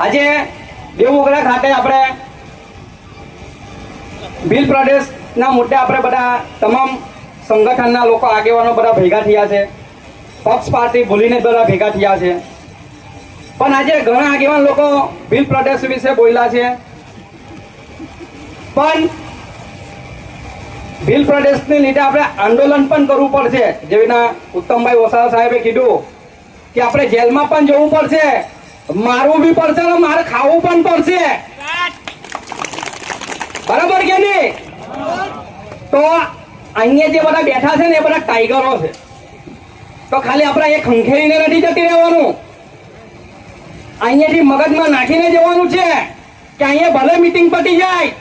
આજે દેવમોગરા ખાતે આપણે ભીલ પ્રદેશના મુદ્દે આપણે બધા તમામ સંગઠનના લોકો આગેવાનો બધા ભેગા થયા છે. પક્ષ પાર્ટી ભૂલીને બધા ભેગા થયા છે. પણ આજે ઘણા આગેવાન લોકો ભીલ પ્રદેશ વિશે બોલ્યા છે. પણ ભીલ પ્રદેશને લીધે આપણે આંદોલન પણ કરવું પડશે. જેવી રીતના ઉત્તમભાઈ વસાવા સાહેબે કીધું કે આપણે જેલમાં પણ જવું પડશે. મારવું બી પડશે અને મારે ખાવું પણ પડશે. બરાબર કે નહીં? તો અહીંયા જે બધા બેઠા છે ને એ બધા ટાઈગરો છે. તો ખાલી આપણે એ ખંખેરીને નથી જતી રહેવાનું. અહીંયાથી મગજમાં નાખીને જવાનું છે કે અહીંયા ભલે મીટિંગ પતી જાય.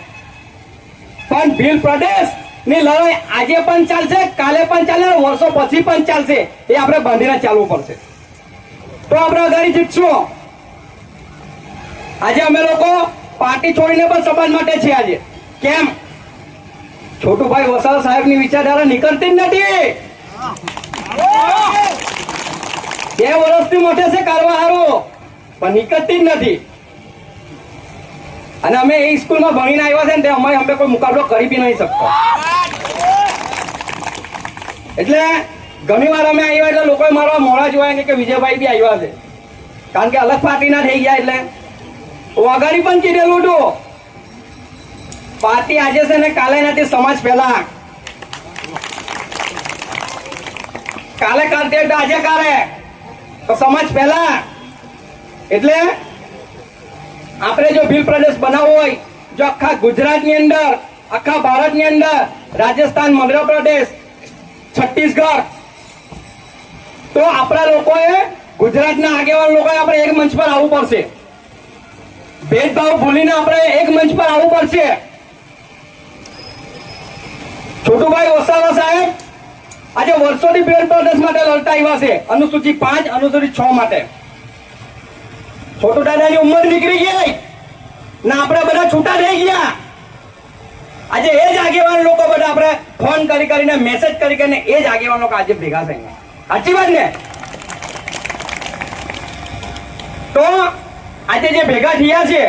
પણ ભીલ પ્રદેશની લડાઈ આજે પણ ચાલશે, કાલે પણ ચાલે વર્ષો પછી પણ ચાલશે. એ આપણે બાંધીને ચાલવું પડશે. તો આપણે અગાડી જીતશું. આજે અમે લોકો પાર્ટી છોડીને પણ સમાજ માટે છીએ આજે. કેમ? છોટુભાઈ વસાવા સાહેબની વિચારધારા નીકળતી જ નથી. બે વર્ષથી મોટે છે કારવા હારો પણ નીકળતી જ નથી. અને અમે એ સ્કૂલમાં ભણીને આવ્યા છે ને તે અમે અમે કોઈ મુકાબલો કરી બી નહીં શકતા. એટલે ઘણી વાર અમે આવ્યા એટલે લોકોએ મારા મોડા જોયા કે વિજયભાઈ બી આવ્યા છે. કારણ કે અલગ પાર્ટીના થઈ ગયા એટલે હું પણ કીધેલું હતું. પાર્ટી આજે છે ને કાલે નથી, સમાજ પહેલા. કાલે કરતી તો આજે કરે તો સમાજ પહેલા. એટલે આપણે જો ભીલ પ્રદેશ બનાવવો હોય, જો આખા ગુજરાતની અંદર, આખા ભારતની અંદર, રાજસ્થાન, મધ્યપ્રદેશ, છત્તીસગઢ, તો આપણા લોકોએ ગુજરાતના આગેવાન લોકોએ આપણે એક મંચ પર આવવું પડશે. ભેદભાવ ભૂલીને આપણે એક મંચ પર આવવું પડશે. છોટુભાઈ ઓસાલા સાહેબ, આજે વર્ષોથી ભેદ પ્રદેશ માટે લડતા આવ્યા છે. અનુસૂચિ પાંચ, અનુસૂચિ છ માટે. છોટુ દાદાની ઉંમર નીકળી ગઈ. ને આપણે બધા છૂટા થઈ ગયા. આજે એ જ આગેવાન લોકો બધા આપણે ફોન કરી કરીને મેસેજ કરી કરીને એ જ આગેવાન લોકો આજે ભેગા થઈ ગયા સાચી વાત ને? તો આજે જે ભેગા થયા છે,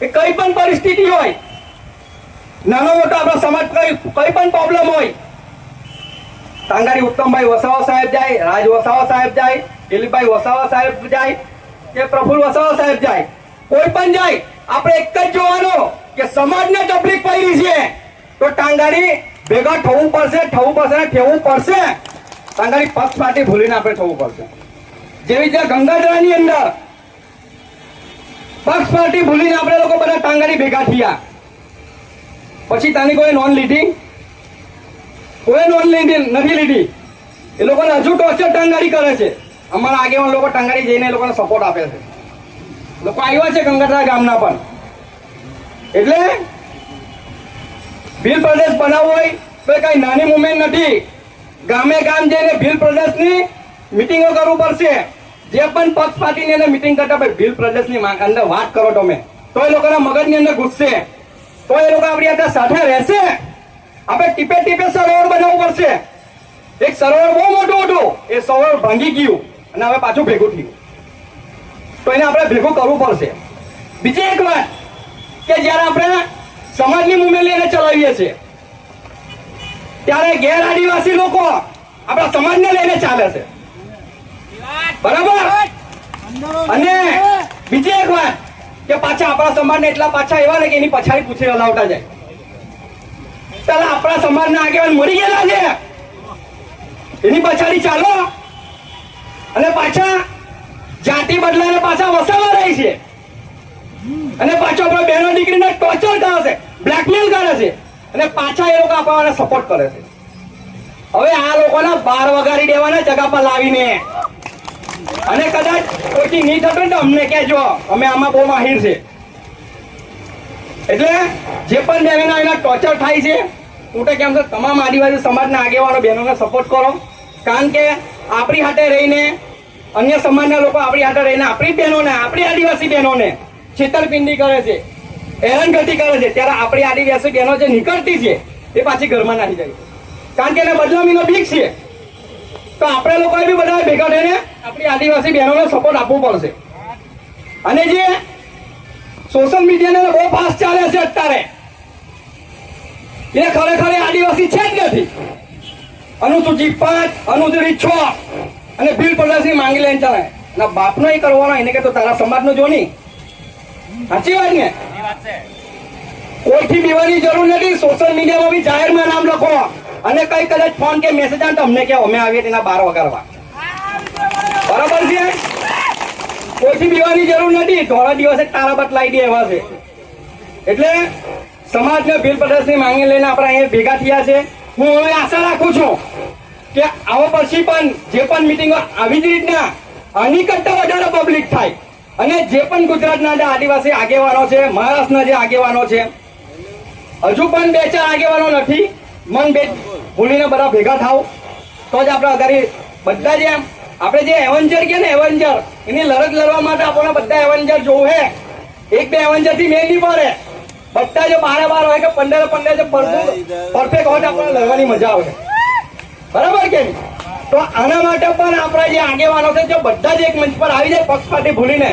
એ કઈ પણ પરિસ્થિતિ હોય, નાનો મોટો આપણો સમાજ કઈ કઈ પણ પ્રોબ્લેમ હોય તાંગારી ઉત્તમભાઈ વસાવા સાહેબ જાય, રાજ વસાવા સાહેબ જાય, દિલીપભાઈ વસાવા સાહેબ જાય, કે પ્રફુલ વસાવા સાહેબ જાય, કોઈ પણ જાય, આપણે એક જ જોવાનું કે સમાજને તકલીફ પડી છે. તો ટાંગારી ભેગા થવું પડશે થવું પડશે ને થવું પડશે. ટાંગારી પક્ષ પાર્ટી ભૂલીને આપણે થવું પડશે. જેવી રીતે ગંગાધરાની અંદર પક્ષ પાર્ટી ભૂલીને આપણે લોકો બધા ટાંગાડી ભેગા થયા. પછી તાની કોઈ નોન લીધી? કોઈ નોન લીધી નથી લીધી. એ લોકોને હજુ ટોર્ચર ટાંગાડી કરે છે. અમારા આગેવાન લોકો ટાંગાડી જઈને એ લોકોને સપોર્ટ આપે છે. લોકો આવ્યા છે ગંગાધરા ગામના પણ. એટલે ભીલ પ્રદેશ બનાવવો હોય તો કઈ નાની મુવમેન્ટ નથી. ગામે ગામ જઈને ભીલ પ્રદેશની મિટિંગો કરવું પડશે. જે પણ પક્ષ પાર્ટીની અંદર મિટિંગ કરતા ભાઈ બિલ પ્રદેશની અંદર વાત કરો તમે. તો એ લોકોના મગજની અંદર ઘૂસશે તો એ લોકો આપણી અંદર સાથે રહેશે. આપણે ટીપે ટીપે સરોવર બનાવવું પડશે. એક સરોવર બહુ મોટું હતું. એ સરોવર ભાંગી ગયું અને હવે પાછું ભેગું થયું. તો એને આપણે ભેગું કરવું પડશે. બીજી એક વાત કે જ્યારે આપણે સમાજની મુમેલી લઈને ચલાવીએ છીએ, ત્યારે ગેર આદિવાસી લોકો આપણા સમાજને લઈને ચાલે છે. બરાબર? અને બીજી એક વાત કે પાછા આપણા સમાજને એટલા પાછા એવા ને કે એની પછાડી પૂછી હલાવતા જાય. ચાલો આપણા સમાજના આગેવાન મરી ગયેલા છે. એની પછાડી ચાલો. અને પાછા જાતિ બદલાને પાછા વસાવા રહી છે. અને પાછો આપણા બહેનો દીકરીને ટોર્ચર કરે છે બ્લેકમેલ કરે છે. અને પાછા એ લોકો આપણને સપોર્ટ કરે છે. હવે આ લોકોના બાર વગાડી દેવાના જગા પર લાવીને. અને કદાચ કોઈથી નહીં થતું તો અમને કહેજો. અમે આમાં બહુ માહિર છે. એટલે જે પણ બહેનોના એના ટોર્ચર થાય છે હું તો કેમ છો તમામ આદિવાસી સમાજના આગેવાનો બહેનોને સપોર્ટ કરો. કારણ કે આપણી હાથે રહીને અન્ય સમાજના લોકો આપણી હાથે રહીને આપણી બહેનોને, આપણી આદિવાસી બહેનોને છેતરપિંડી કરે છે, હેરાનગતિ કરે છે. ત્યારે આપણી આદિવાસી બહેનો જે નીકળતી છે, એ પાછી ઘરમાં નાખી જાય કારણ કે એને બદનામીનો બીક છે. તો આપણે લોકોએ બી બધા ભેગા થઈને આપણી આદિવાસી બહેનોને સપોર્ટ આપવો પડશે. અને જે સોશિયલ મીડિયાને બહુ ફાસ્ટ ચાલે છે અત્યારે એ ખરેખર આદિવાસી છે જ નથી. અનુસૂચિત પાંચ અનુસૂચિત છ અને બિલ પ્રદર્શની માંગી લઈને ચાલે. ના બાપનો એ કરવાનો એને કે તો તારા સમાજનો જો નહીં. સાચી વાત ને? કોઈથી બીવાની જરૂર નથી. સોશિયલ મીડિયામાં બી જાહેરમાં નામ લખો. અને કઈ કદાચ ફોન કે મેસેજ આવે તો અમને કે અમે આવીએ તેના બાર વગાડવા બરાબર છે? કોઈથી બીવાની જરૂર નથી. થોડા દિવસે તારા લાવી દે એવા છે. એટલે સમાજને ભીલ પ્રદેશની માંગણી લઈને આપણે અહીંયા ભેગા થયા છે. હું હવે આશા રાખું છું કે આવો પછી પણ જે પણ મિટિંગો આવી જ રીતના આની કરતા વધારે પબ્લિક થાય. અને જે પણ ગુજરાતના જે આદિવાસી આગેવાનો છે, મહારાષ્ટ્રના જે આગેવાનો છે, હજુ પણ બે ચાર આગેવાનો નથી. મન બે ભૂલીને બધા ભેગા થાવ તો જ આપણે અગાડી બધા જે આપણે જે એવન્જર કે ને એવન્જર એની લડત લડવા માટે આપણને બધા એવન્જર જોવું હે. એક બે એવન્જરથી મેળ નહીં પડે. બધા જો બારે બાર હોય કે પંદર પંદર જે પરફેક્ટ હોય આપણને લડવાની મજા આવે. બરાબર કે તો આના માટે પણ આપણા જે આગેવાનો છે જો બધા જ એક મંચ પર આવી જાય પક્ષ પાર્ટી ભૂલીને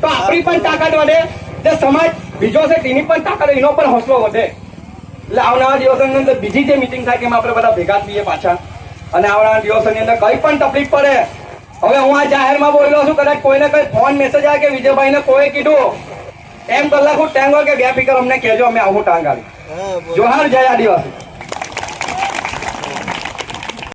તો આપણી પણ તાકાત વધે. જે સમાજ બીજો છે તેની પણ તાકાત એનો પણ હોસલો વધે. એટલે આવનારા દિવસોની અંદર બીજી જે મિટિંગ થાય કે એમાં આપણે બધા ભેગા થઈએ પાછા. અને આવનારા દિવસોની અંદર કઈ પણ તકલીફ પડે હવે હું આ જાહેરમાં બોલ્યો છું કદાચ કોઈને કઈ ફોન મેસેજ આવે કે વિજયભાઈને કોઈ કીધું એમ કલાક હું ટેંગો કે બે ફિકર અમને કહેજો અમે આવું ટાંગ આવી જોહાર જય આદિવાસી